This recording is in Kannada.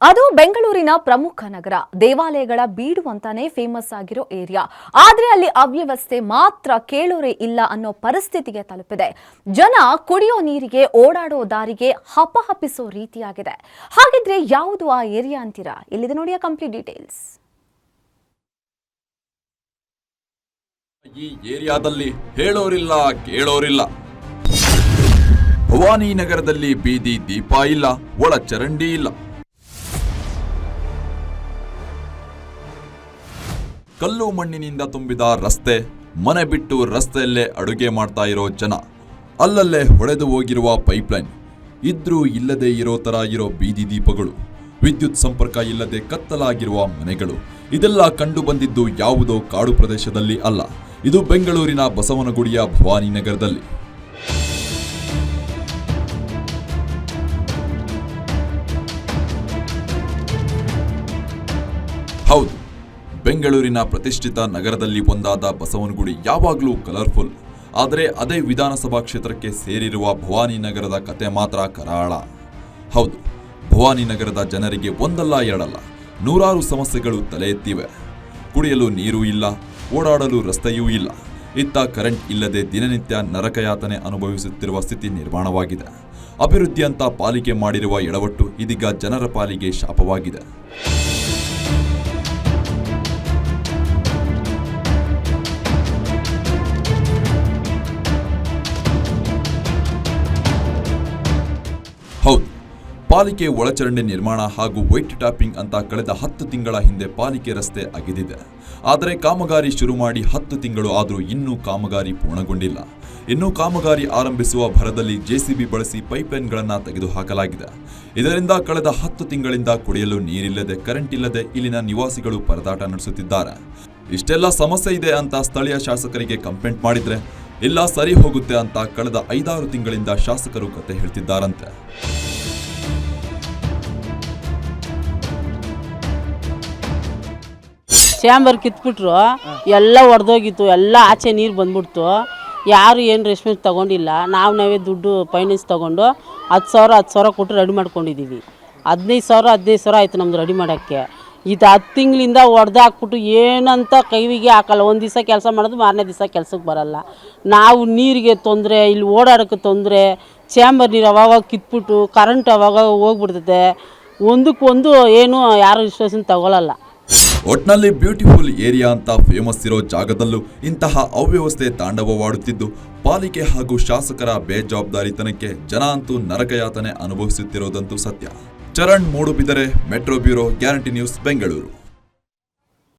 ಅದು ಬೆಂಗಳೂರಿನ ಪ್ರಮುಖ ನಗರ. ದೇವಾಲಯಗಳ ಬೀಡು ಅಂತಾನೆ ಫೇಮಸ್ ಆಗಿರೋ ಏರಿಯಾ ಆದ್ರೆ ಅಲ್ಲಿ ಅವ್ಯವಸ್ಥೆ ಮಾತ್ರ ಕೇಳೋರೇ ಇಲ್ಲ ಅನ್ನೋ ಪರಿಸ್ಥಿತಿಗೆ ತಲುಪಿದೆ. ಜನ ಕುಡಿಯೋ ನೀರಿಗೆ, ಓಡಾಡೋ ದಾರಿಗೆ ಹಪಹಪಿಸೋ ರೀತಿಯಾಗಿದೆ. ಹಾಗಿದ್ರೆ ಯಾವುದು ಆ ಏರಿಯಾ ಅಂತೀರಾ? ಇಲ್ಲಿದೆ ನೋಡಿ ಕಂಪ್ಲೀಟ್ ಡೀಟೇಲ್ಸ್ ಈ ಏರಿಯಾದಲ್ಲಿ ಹೇಳೋರಿಲ್ಲ, ಕೇಳೋರಿಲ್ಲ. ಭವಾನಿ ನಗರದಲ್ಲಿ ಬೀದಿ ದೀಪ ಇಲ್ಲ, ಒಳ ಚರಂಡಿ ಇಲ್ಲ. ಕಲ್ಲು ಮಣ್ಣಿನಿಂದ ತುಂಬಿದ ರಸ್ತೆ, ಮನೆ ಬಿಟ್ಟು ರಸ್ತೆಯಲ್ಲೇ ಅಡುಗೆ ಮಾಡ್ತಾ ಇರೋ ಜನ, ಅಲ್ಲಲ್ಲೇ ಹೊಡೆದು ಹೋಗಿರುವ ಪೈಪ್ಲೈನ್. ಇದ್ರೂ ಇಲ್ಲದೆ ಇರೋ ಥರ ಇರೋ ಬೀದಿ ದೀಪಗಳು, ವಿದ್ಯುತ್ ಸಂಪರ್ಕ ಇಲ್ಲದೆ ಕತ್ತಲಾಗಿರುವ ಮನೆಗಳು. ಇದೆಲ್ಲ ಕಂಡು ಬಂದಿದ್ದು ಯಾವುದೋ ಕಾಡು ಪ್ರದೇಶದಲ್ಲಿ ಅಲ್ಲ, ಇದು ಬೆಂಗಳೂರಿನ ಬಸವನಗುಡಿಯ ಭವಾನಿ ನಗರದಲ್ಲಿ. ಹೌದು. ಬೆಂಗಳೂರಿನ ಪ್ರತಿಷ್ಠಿತ ನಗರದಲ್ಲಿ ಒಂದಾದ ಬಸವನಗುಡಿ ಯಾವಾಗಲೂ ಕಲರ್ಫುಲ್ ಆದರೆ ಅದೇ ವಿಧಾನಸಭಾ ಕ್ಷೇತ್ರಕ್ಕೆ ಸೇರಿರುವ ಭವಾನಿ ನಗರದ ಕತೆ ಮಾತ್ರ ಕರಾಳ. ಹೌದು, ಭವಾನಿ ನಗರದ ಜನರಿಗೆ ಒಂದಲ್ಲ ಎರಡಲ್ಲ, ನೂರಾರು ಸಮಸ್ಯೆಗಳು ತಲೆ ಎತ್ತಿವೆ. ಕುಡಿಯಲು ನೀರು ಇಲ್ಲ, ಓಡಾಡಲು ರಸ್ತೆಯೂ ಇಲ್ಲ, ಇತ್ತ ಕರೆಂಟ್ ಇಲ್ಲದೆ ದಿನನಿತ್ಯ ನರಕಯಾತನೆ ಅನುಭವಿಸುತ್ತಿರುವ ಸ್ಥಿತಿ ನಿರ್ಮಾಣವಾಗಿದೆ. ಅಭಿವೃದ್ಧಿ ಅಂತ ಪಾಲಿಕೆ ಮಾಡಿರುವ ಎಡವಟ್ಟು ಇದೀಗ ಜನರ ಪಾಲಿಗೆ ಶಾಪವಾಗಿದೆ. ಪಾಲಿಕೆ ಒಳಚರಂಡಿ ನಿರ್ಮಾಣ ಹಾಗೂ ವೈಟ್ ಟ್ಯಾಪಿಂಗ್ ಅಂತ ಕಳೆದ ಹತ್ತು ತಿಂಗಳ ಹಿಂದೆ ಪಾಲಿಕೆ ರಸ್ತೆ ಅಗೆದಿದೆ. ಆದರೆ ಕಾಮಗಾರಿ ಶುರು ಮಾಡಿ ಹತ್ತು ತಿಂಗಳು ಆದರೂ ಇನ್ನೂ ಕಾಮಗಾರಿ ಪೂರ್ಣಗೊಂಡಿಲ್ಲ. ಇನ್ನೂ ಕಾಮಗಾರಿ ಆರಂಭಿಸುವ ಭರದಲ್ಲಿ ಜೆಸಿಬಿ ಬಳಸಿ ಪೈಪ್ಲೈನ್ಗಳನ್ನು ತೆಗೆದುಹಾಕಲಾಗಿದೆ. ಇದರಿಂದ ಕಳೆದ ಹತ್ತು ತಿಂಗಳಿಂದ ಕುಡಿಯಲು ನೀರಿಲ್ಲದೆ ಕರೆಂಟ್ ಇಲ್ಲದೆ ಇಲ್ಲಿನ ನಿವಾಸಿಗಳು ಪರದಾಟ ನಡೆಸುತ್ತಿದ್ದಾರೆ. ಇಷ್ಟೆಲ್ಲ ಸಮಸ್ಯೆ ಇದೆ ಅಂತ ಸ್ಥಳೀಯ ಶಾಸಕರಿಗೆ ಕಂಪ್ಲೇಂಟ್ ಮಾಡಿದ್ರೆ, ಇಲ್ಲ ಸರಿ ಹೋಗುತ್ತೆ ಅಂತ ಕಳೆದ ಐದಾರು ತಿಂಗಳಿಂದ ಶಾಸಕರು ಕತೆ ಹೇಳ್ತಿದ್ದಾರಂತೆ. ಚಾಂಬರ್ ಕಿತ್ಬಿಟ್ರು, ಎಲ್ಲ ಒಡೆದೋಗಿತ್ತು, ಎಲ್ಲ ಆಚೆ ನೀರು ಬಂದ್ಬಿಡ್ತು. ಯಾರು ಏನು ರೆಸ್ಪಾನ್ಸ್ ತಗೊಂಡಿಲ್ಲ. ನಾವು ನಾವೇ ದುಡ್ಡು ಫೈನಾನ್ಸ್ ತೊಗೊಂಡು ಹತ್ತು ಸಾವಿರ ಹತ್ತು ಸಾವಿರ ಕೊಟ್ಟು ರೆಡಿ ಮಾಡ್ಕೊಂಡಿದ್ದೀವಿ ಹದಿನೈದು ಸಾವಿರ ಹದಿನೈದು ಸಾವಿರ ಆಯಿತು ನಮ್ದು ರೆಡಿ ಮಾಡೋಕ್ಕೆ. ಇದು ಹತ್ತು ತಿಂಗಳಿಂದ ಒಡೆದು ಹಾಕ್ಬಿಟ್ಟು ಏನಂತ ಕೈವಿಗೆ ಹಾಕಲ್ಲ. ಒಂದು ದಿವಸ ಕೆಲಸ ಮಾಡೋದು, ಮಾರನೇ ದಿವಸ ಕೆಲಸಕ್ಕೆ ಬರಲ್ಲ. ನಾವು ನೀರಿಗೆ ತೊಂದರೆ, ಇಲ್ಲಿ ಓಡಾಡೋಕ್ಕೆ ತೊಂದರೆ, ಚಾಂಬರ್ ನೀರು ಅವಾಗ ಕಿತ್ಬಿಟ್ಟು ಕರೆಂಟ್ ಅವಾಗ ಹೋಗ್ಬಿಡ್ತದೆ. ಒಂದಕ್ಕೊಂದು ಏನು ಯಾರು ವಿಶ್ವಾಸನ ತಗೊಳ್ಳಲ್ಲ ಒಟ್ನಲ್ಲಿ ಬ್ಯೂಟಿಫುಲ್ ಏರಿಯಾ ಅಂತ ಫೇಮಸ್ ಇರೋ ಜಾಗದಲ್ಲೂ ಇಂತಹ ಅವ್ಯವಸ್ಥೆ ತಾಂಡವವಾಡುತ್ತಿದ್ದು, ಪಾಲಿಕೆ ಹಾಗೂ ಶಾಸಕರ ಬೇಜವಾಬ್ದಾರಿತನಕ್ಕೆ ಜನ ಅಂತೂ ನರಕಯಾತನೆ ಅನುಭವಿಸುತ್ತಿರೋದಂತೂ ಸತ್ಯ. Charan Moodbidri, metro bureau, guarantee news, Bengaluru.